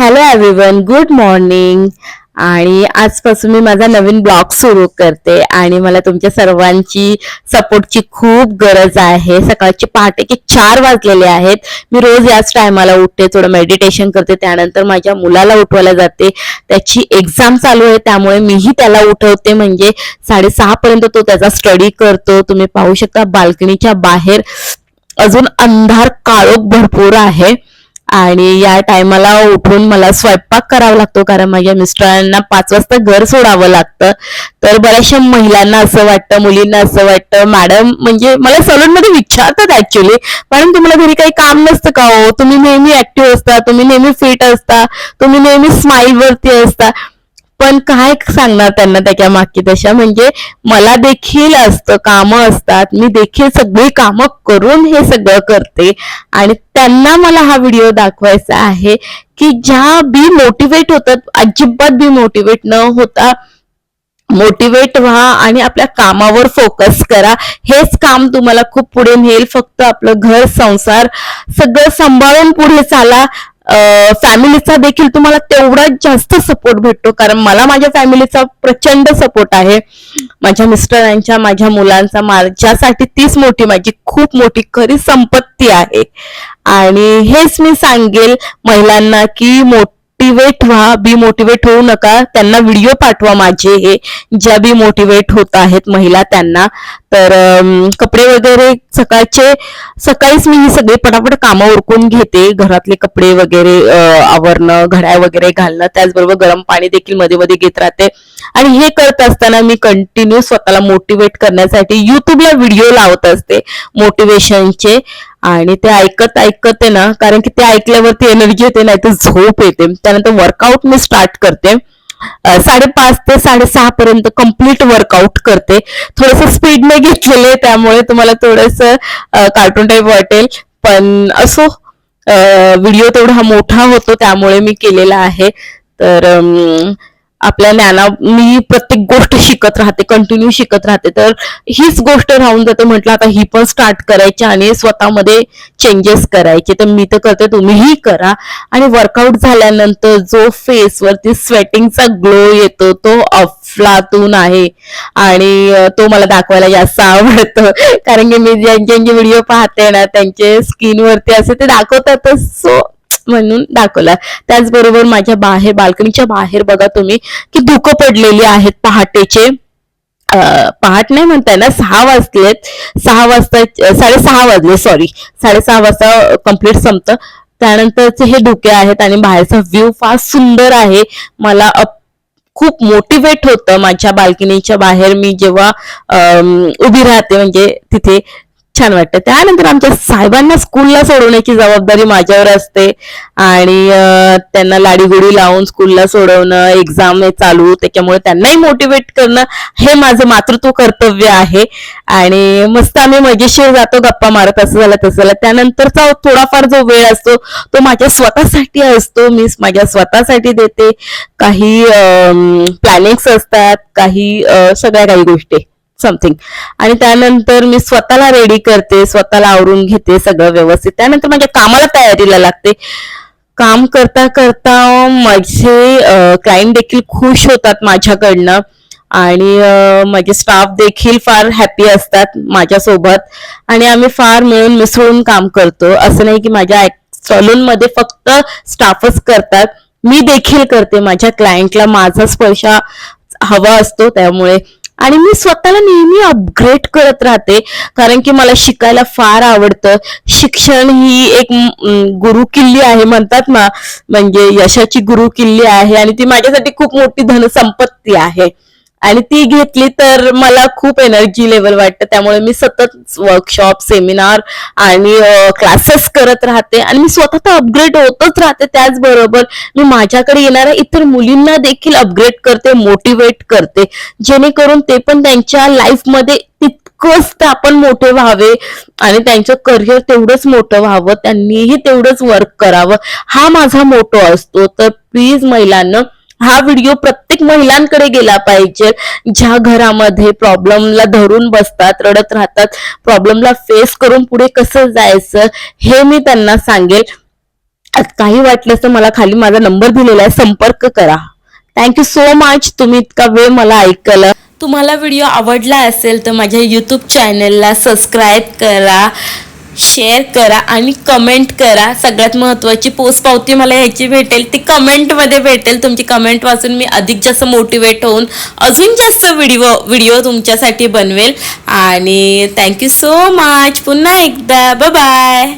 Hello everyone good morning आणि आजपासून मी माझा नवीन ब्लॉग सुरू करते आणि मला तुमच्या सर्वांची सपोर्टची खूप गरज आहे. सकाळचे की चार वाजलेले आहेत. मी रोज याच टायमाला उठते थोडं मेडिटेशन करते त्यानंतर माझ्या मुलाला उठवायला जाते. त्याची एक्झाम चालू आहे त्यामुळे मीही त्याला उठवते. म्हणजे साडेसहापर्यंत तो त्याचा स्टडी करतो. तुम्ही पाहू शकता बाल्कनीच्या बाहेर अजून अंधार काळोख भरपूर आहे. आणि या टायमाला उठून मला स्वयंपाक करावा लागतो कारण माझ्या मिस्टरांना पाच वाजता घर सोडावं लागतं. तर बऱ्याचशा महिलांना असं वाटतं मुलींना असं वाटतं. मॅडम म्हणजे मला सलून मध्ये विचारतात ऍक्च्युली मॅडम तुम्हाला घरी काही काम नसतं का हो? तुम्ही नेहमी ऍक्टिव्ह असता तुम्ही नेहमी फिट असता तुम्ही नेहमी स्माइल वरती असता. पण काय सांगणार त्यांना त्याच्या मागची दशा म्हणजे मला देखील असतं कामं असतात. मी देखील सगळी कामं करून हे सगळं करते. आणि त्यांना मला हा व्हिडिओ दाखवायचा आहे की ज्या बी मोटिवेट होतात अजिबात बी मोटिवेट न होता मोटिवेट व्हा आणि आपल्या कामावर फोकस करा. हेच काम तुम्हाला खूप पुढे नेईल. फक्त आपलं घर संसार सगळं सांभाळून पुढे चाला. फॅमिलीचा देखील तुम्हाला तेवढाच जास्त सपोर्ट भेटतो. कारण मला माझ्या फॅमिलीचा प्रचंड सपोर्ट आहे. माझ्या मिस्टरांच्या माझ्या मुलांचा माझ्यासाठी तीच मोठी माझी खूप मोठी खरी संपत्ती आहे. आणि हेच मी सांगेल महिलांना की मोटिवेट व्हा बी मोटिवेट होऊ नका. त्यांना व्हिडिओ पाठवा माझे हे ज्या बी मोटिवेट होत आहेत महिला त्यांना. तर कपडे वगैरे सकाळचे सकाळीच मी ही सगळी पटापट कामं उरकून घेते. घरातले कपडे वगैरे आवरणं घड्या वगैरे घालणं त्याचबरोबर गरम पाणी देखील मध्ये मध्ये घेत राहते. आणि हे करत असताना मी कंटिन्यू स्वतःला मोटिवेट करण्यासाठी युट्यूबला व्हिडिओ लावत असते. मोटिवेशनचे आणि ते ऐकत ऐकत आहे ना कारण की ते ऐकल्यावरती एनर्जी येते नाही तर झोप येते. त्यानंतर वर्कआउट मी स्टार्ट करते. साडेपाच ते साडेसहा पर्यंत कंप्लीट वर्कआउट करते. थोडस स्पीडने घेतलेले त्यामुळे तुम्हाला थोडस कार्टून टाईप वाटेल. पण असो व्हिडिओ तेवढा मोठा होतो त्यामुळे मी केलेला आहे. तर आपल्या ज्ञाना मी प्रत्येक गोष्ट शिकत राहते कंटिन्यू शिकत राहते. तर हीच गोष्ट राहून जाते म्हटलं आता ही पण स्टार्ट करायची आणि स्वतःमध्ये चेंजेस करायचे. तर मी तर करते तुम्हीही करा. आणि वर्कआउट झाल्यानंतर जो फेसवरती स्वेटिंगचा ग्लो येतो तो अफलातून आहे. आणि तो मला दाखवायला जास्त आवडतं. कारण की मी ज्यांचे व्हिडिओ पाहते ना त्यांचे स्किन वरती असे ते दाखवतातच. सो म्हणून दाखवला त्याचबरोबर माझ्या बाहेर बाल्कनीच्या बाहेर बघा तुम्ही की धुकं पडलेली आहेत पहाटेचे. पहाट नाही म्हणताय ना सहा वाजलेत. सहा वाजता साडेसहा वाजले सॉरी साडेसहा वाजता कंप्लीट संपतं. त्यानंतरचे हे धुके आहेत आणि बाहेरचा व्ह्यू फार सुंदर आहे. मला खूप मोटिवेट होतं माझ्या बाल्कनीच्या बाहेर मी जेव्हा उभी राहते म्हणजे तिथे छान वाटतं. त्यानंतर आमच्या साहेबांना स्कूलला सोडवण्याची जबाबदारी माझ्यावर असते. आणि त्यांना लाडीगुडी लावून स्कूलला सोडवणं एक्झाम चालू त्याच्यामुळे त्यांनाही मोटिवेट करणं हे माझं मातृत्व कर्तव्य आहे. आणि मस्त आम्ही मजेशीर जातो गप्पा मारत असं झालं तसं झालं. त्यानंतरचा थोडाफार जो वेळ असतो तो माझ्या स्वतःसाठी असतो. मी माझ्या स्वतःसाठी देते. काही प्लॅनिंग्स असतात काही सगळ्या काही गोष्टी. समथिंग आणि त्यानंतर मी स्वतःला रेडी करते स्वतःला आवरून घेते सगळं व्यवस्थित. त्यानंतर माझ्या कामाला तयारीला लागते. काम करता करता माझे क्लायंट देखील खुश होतात माझ्याकडनं. आणि माझे स्टाफ देखील फार हॅपी असतात माझ्यासोबत. आणि आम्ही फार मिळून मिसळून काम करतो. असं नाही की माझ्या सलून मध्ये फक्त स्टाफच करतात. मी देखील करते. माझ्या क्लायंटला माझा स्पर्श हवा असतो त्यामुळे. आणि मी स्वतःला नेहमी अपग्रेड करत राहते. कारण की मला शिकायला फार आवडतं. शिक्षण ही एक गुरु किल्ली आहे म्हणतात ना. म्हणजे यशाची गुरु किल्ली आहे आणि ती माझ्यासाठी खूप मोठी धनसंपत्ती आहे. आणि ती घेतली तर मला खूप एनर्जी लेवल वाटतं. त्यामुळे मी सतत वर्कशॉप सेमिनार आणि क्लासेस करत राहते. आणि मी स्वतः तर अपग्रेड होतच राहते. त्याचबरोबर मी माझ्याकडे येणाऱ्या इतर मुलींना देखील अपग्रेड करते मोटिवेट करते. जेणेकरून ते पण त्यांच्या लाईफमध्ये तितकंच ते आपण मोठे व्हावे आणि त्यांचं करिअर तेवढंच मोठं व्हावं. त्यांनीही तेवढंच वर्क करावं. हा माझा मोठो असतो. तर प्लीज महिलांना हा व्हिडिओ प्रत्येक महिलांकडे गेला पाहिजे. ज्या घरामध्ये प्रॉब्लेमला धरून बसतात रडत राहतात प्रॉब्लेमला फेस करून पुढे कसं जायचं हे मी त्यांना सांगेल. काही वाटलं तर मला खाली माझा नंबर दिलेला आहे संपर्क करा. थँक्यू सो मच तुम्ही इतका वेळ मला ऐकलं. तुम्हाला व्हिडिओ आवडला असेल तर माझ्या यूट्यूब चॅनलला सबस्क्राईब करा. शेअर करा आणि कमेंट करा. सगळ्यात महत्त्वाची पोस्ट पावती मला याची भेटेल. ती कमेंटमध्ये भेटेल. तुमची कमेंट वाचून मी अधिक जास्त मोटिवेट होऊन अजून जास्त व्हिडिओ व्हिडिओ तुमच्यासाठी बनवेल. आणि थँक्यू सो मच पुन्हा एकदा. बाय